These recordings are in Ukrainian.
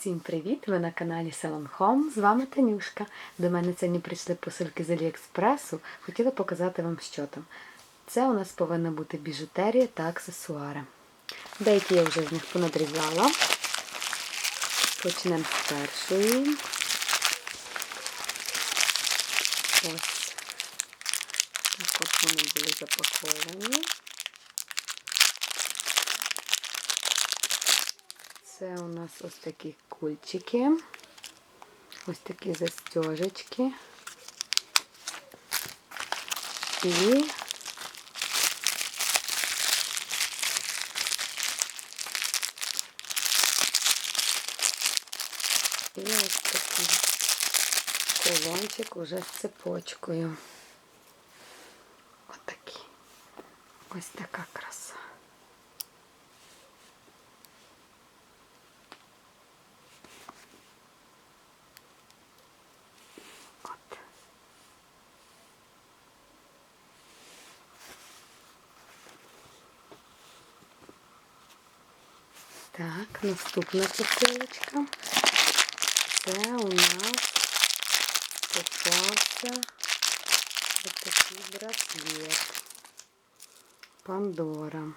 Всім привіт! Ви на каналі Salon Home. З вами Танюшка. До мене сьогодні прийшли посилки з Аліекспресу. Хотіла показати вам, що там. Це у нас повинна бути біжутерія та аксесуари. Деякі я вже з них понадрізала. Почнемо з першої. Ось так от вони були запаковані. Це у нас ось такі кульчики, ось такі застежечки. І І ось такий кулончик уже з цепочкою. Отакий. Ось така краса. Так, наступна посилочка. Це у нас попався ось такий браслет. Пандора.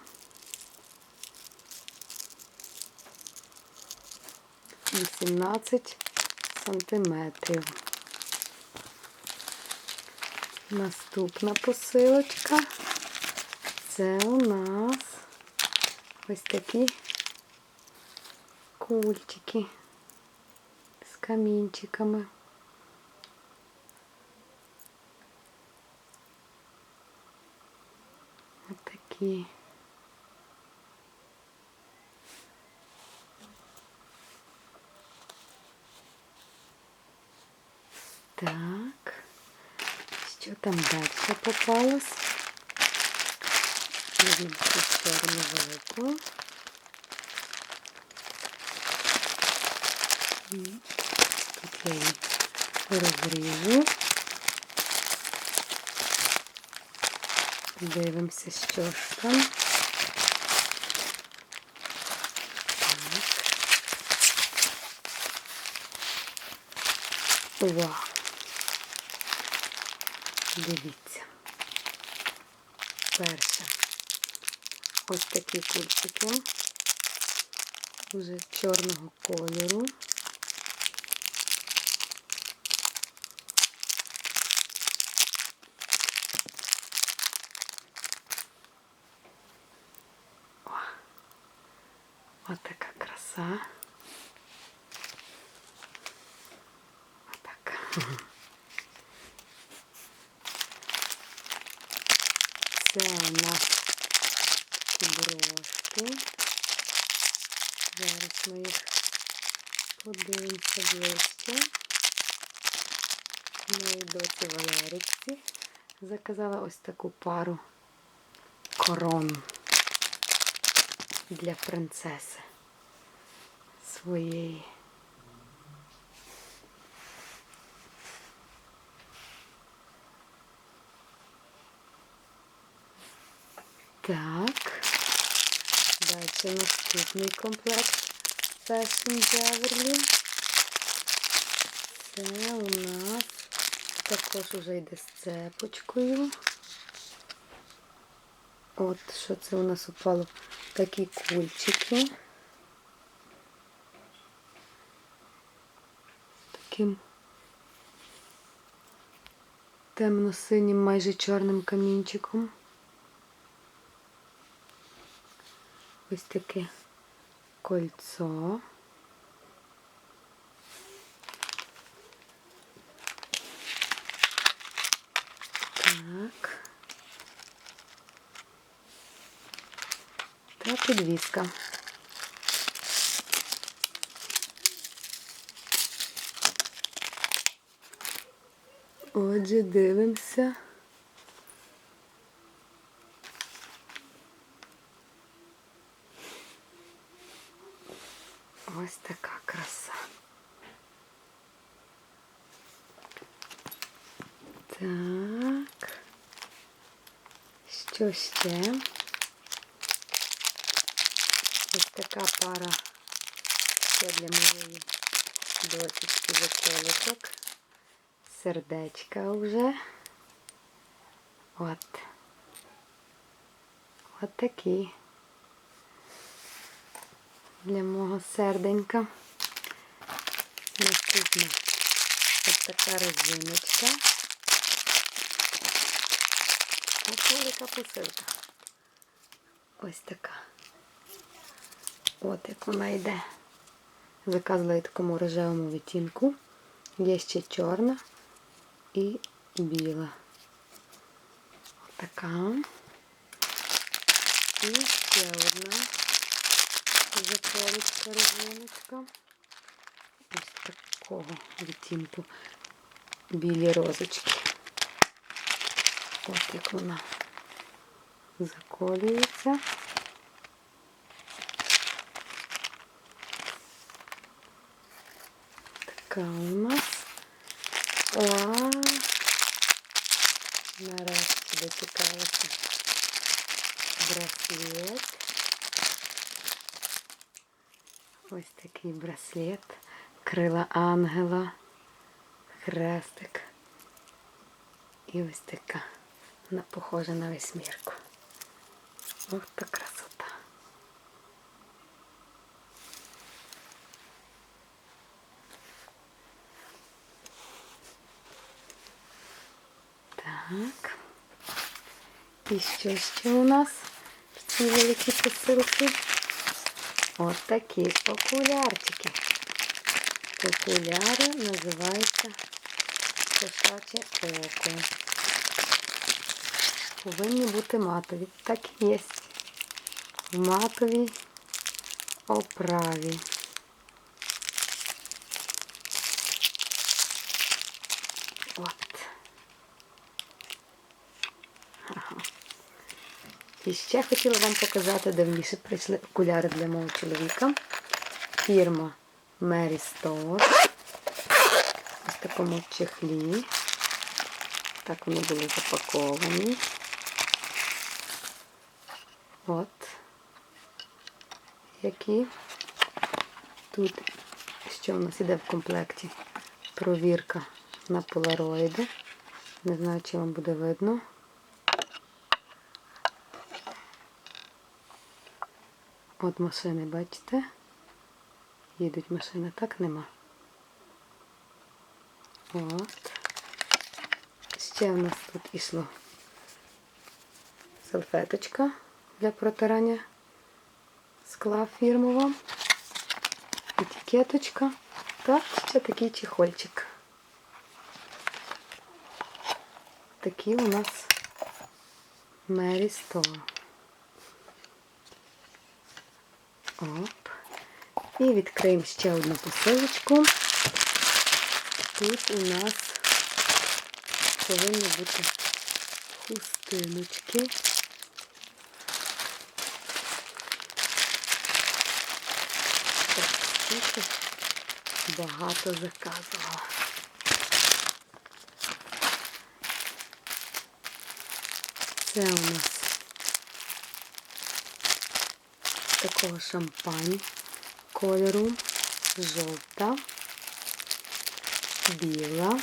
Вісімнадцять сантиметрів. Наступна посилочка. Це у нас ось такі кульчики з камінчиками. Ось такі. Так. Що там далі попалось? Візьмемо цю сторону велику. Тут я її розріжу. Дивимося, що ж там. Вау. Дивіться. Перше. Ось такі кульчики. Уже чорного кольору. Ось така краса. Отак. Це у нас брошки. Зараз ми їх подивимося ближче. Моїй доці Валеріці заказала ось таку пару корон для принцеси своєї. Так. Далі наступний комплект Fashion Beverly. Це у нас також уже йде з цепочкою. От, що це у нас упало? Такі кульчики. Таким темно-синім, майже чорним камінчиком. Ось таке кольцо. Так. Та підвіска. Отже, дивимося. Ось така краса. Так. Що ще? Така пара ще для моєї досічки заколочок, сердечка вже. От. От такі. Для мого серденька. Наступна ось така резиночка. Ось велика посилка. Ось така. От як вона йде. Заказала в такому рожевому відтінку. Є ще чорна і біла. Така. І ще одна заколочка резиночка. Ось такого відтінку білі розочки. Ось як вона заколюється. Така у нас. О, нарешті дочекалася браслет. Ось такий браслет. Крила ангела, хрестик. І ось така. Вона похожа на восьмірку. Ось та красота. Так. І що ще у нас в цій великій посилці? Ось такі окулярчики. Окуляри називаються кошаче око. Повинні бути матові. Так і є. В матовій оправі. От. Ага. І ще хотіла вам показати, давніше прийшли окуляри для мого чоловіка. Фірма Mary Store. Ось такому чехлі. Так вони були запаковані. От. Які. Тут що в нас іде в комплекті? Провірка на полароїди. Не знаю, чи вам буде видно. От машини, бачите? Їдуть машини, так нема. От. Ще в нас тут ішло салфеточка для протирання скла фірмова, етикеточка та ще такий чехольчик. Такі у нас Mary Store. Оп. І відкриємо ще одну посилочку. Тут у нас повинні бути хустиночки. Так, багато заказувала. Це у нас такого шампань кольору жовта, біла,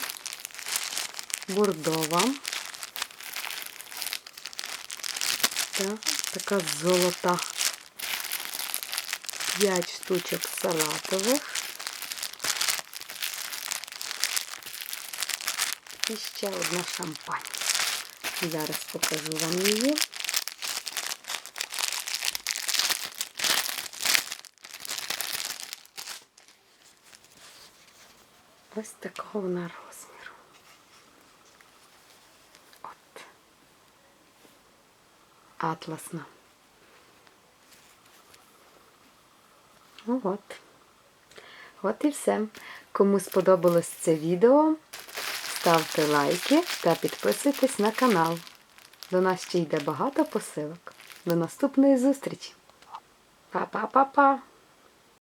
бордова та така золота. 5 штучок салатових. І ще одна шампань. Зараз покажу вам її. Ось такого вона розміру. От. Атласна. Ну от. От і все. Кому сподобалось це відео, ставте лайки та підписуйтесь на канал. До нас ще йде багато посилок. До наступної зустрічі. Па-па-па-па!